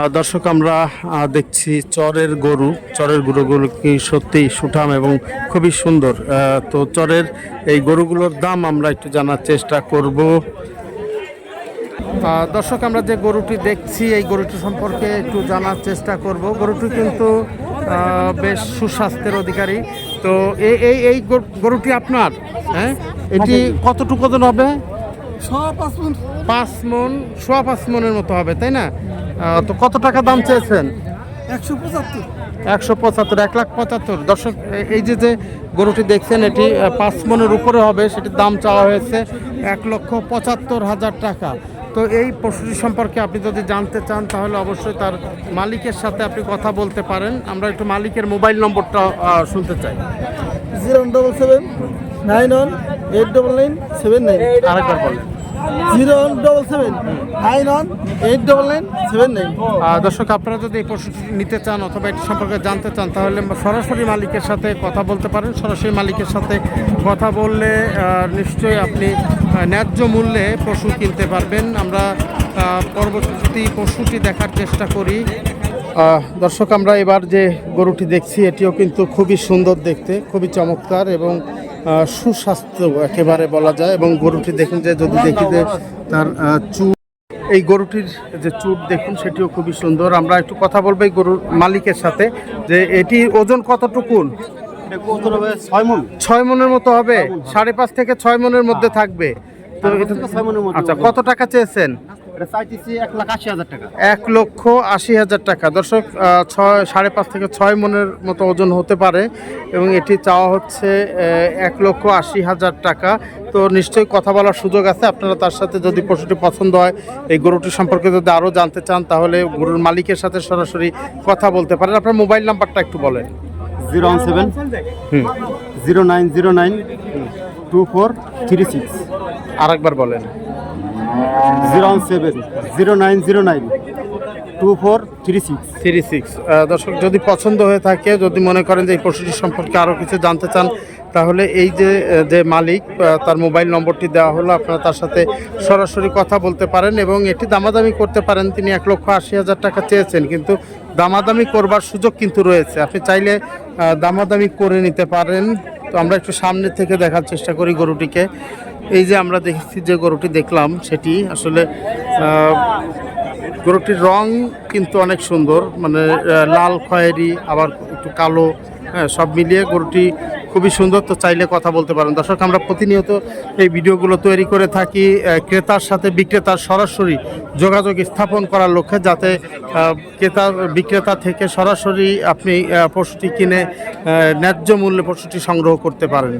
দর্শক আমরা দেখছি চরের গরু। চরের গরুগুলো কি সত্যিই সুঠাম এবং খুবই সুন্দর। তো চরের এই গরুগুলোর দাম আমরা একটু জানার চেষ্টা করব। দর্শক আমরা যে গরুটি দেখছি এই গরুটি সম্পর্কে একটু জানার চেষ্টা করব। গরুটি কিন্তু বেশ সুস্বাস্থ্যের অধিকারী। তো এই এই এই গরুটি আপনার? হ্যাঁ? এটি কতটুকু ওজন হবে? পাঁচ মন সোয়া পাঁচ মনের মতো হবে তাই না? তো কত টাকা দাম চেয়েছেন? একশো পঁচাত্তর। একশো পঁচাত্তর এক লাখ পঁচাত্তর। দর্শক এই যে যে গরুটি দেখছেন এটি পাঁচ মনের উপরে হবে সেটির দাম চাওয়া হয়েছে এক লক্ষ পঁচাত্তর হাজার টাকা। তো এই পশুটি সম্পর্কে আপনি যদি জানতে চান তাহলে অবশ্যই তার মালিকের সাথে আপনি কথা বলতে পারেন। আমরা একটু মালিকের মোবাইল নম্বরটা শুনতে চাই। Zero double seven nine one eight double nine seven nine. আরেকবার বলেন। Zero double seven nine one eight double nine seven nine দর্শক, আপনারা যদি এই পশুটি নিতে চান অথবা এটি সম্পর্কে জানতে চান, তাহলে সরাসরি মালিকের সাথে কথা বলতে পারেন। সরাসরি মালিকের সাথে কথা বললে নিশ্চয়ই আপনি ন্যায্য মূল্যে পশু কিনতে পারবেন। আমরা পরবর্তী পশুটি দেখার চেষ্টা করি। দর্শক, আমরা এবার যে গরুটি দেখছি, এটিও কিন্তু খুবই সুন্দর দেখতে, খুবই চমৎকার এবং সুস্বাস্থ্য একেবারে বলা যায় এবং গরুটি দেখুন যে যদি দেখি যে তার চুল এই গরুটির যে চুট দেখুন সেটিও খুবই সুন্দর। আমরা একটু কথা বলব এই গরুর মালিকের সাথে যে এটি ওজন কতটুকুন? ছয় মনের মতো হবে? সাড়ে পাঁচ থেকে ছয় মনের মধ্যে থাকবে। তো আচ্ছা কত টাকা চেয়েছেন? এক লাখ আশি হাজার টাকা। এক লক্ষ আশি হাজার টাকা। দর্শক ছয় সাড়ে পাঁচ থেকে ছয় মনের মতো ওজন হতে পারে এবং এটি চাওয়া হচ্ছে এক লক্ষ আশি হাজার টাকা। তো নিশ্চয়ই কথা বলার সুযোগ আছে। আপনারা তার সাথে যদি পশুটি পছন্দ হয় এই গরুটি সম্পর্কে যদি আরও জানতে চান তাহলে গরুর মালিকের সাথে সরাসরি কথা বলতে পারেন। আপনার মোবাইল নাম্বারটা একটু বলেন। Zero one seven hmm. Zero nine zero nine two four three six. আরেকবার বলেন। Zero one seven, zero nine zero nine, two four three six. Three six. দর্শক, যদি পছন্দ হয়ে থাকে, যদি মনে করেন যে এই পশুটি সম্পর্কে আরও কিছু জানতে চান, তাহলে এই যে যে মালিক তার মোবাইল নম্বরটি দেওয়া হলো, আপনারা তার সাথে সরাসরি কথা বলতে পারেন এবং এটি দামাদামি করতে পারেন। তিনি এক লক্ষ আশি হাজার টাকা চেয়েছেন, কিন্তু দামাদামি করবার সুযোগ কিন্তু রয়েছে। আপনি চাইলে দামাদামি করে নিতে পারেন। তো আমরা একটু সামনে থেকে দেখার চেষ্টা করি গরুটিকে। এই যে আমরা দেখেছি যে গরুটি দেখলাম, সেটি আসলে গরুটির রং কিন্তু অনেক সুন্দর মানে লাল খয়েরি, আবার একটু কালো হ্যাঁ সব মিলিয়ে গরুটি খুবই সুন্দর। তো চাইলে কথা বলতে পারেন। দর্শক, আমরা প্রতিনিয়ত এই ভিডিওগুলো তৈরি করে থাকি ক্রেতার সাথে বিক্রেতার সরাসরি যোগাযোগ স্থাপন করার লক্ষ্যে, যাতে ক্রেতা, বিক্রেতা থেকে সরাসরি আপনি পশুটি কিনে ন্যায্য মূল্যে পশুটি সংগ্রহ করতে পারেন।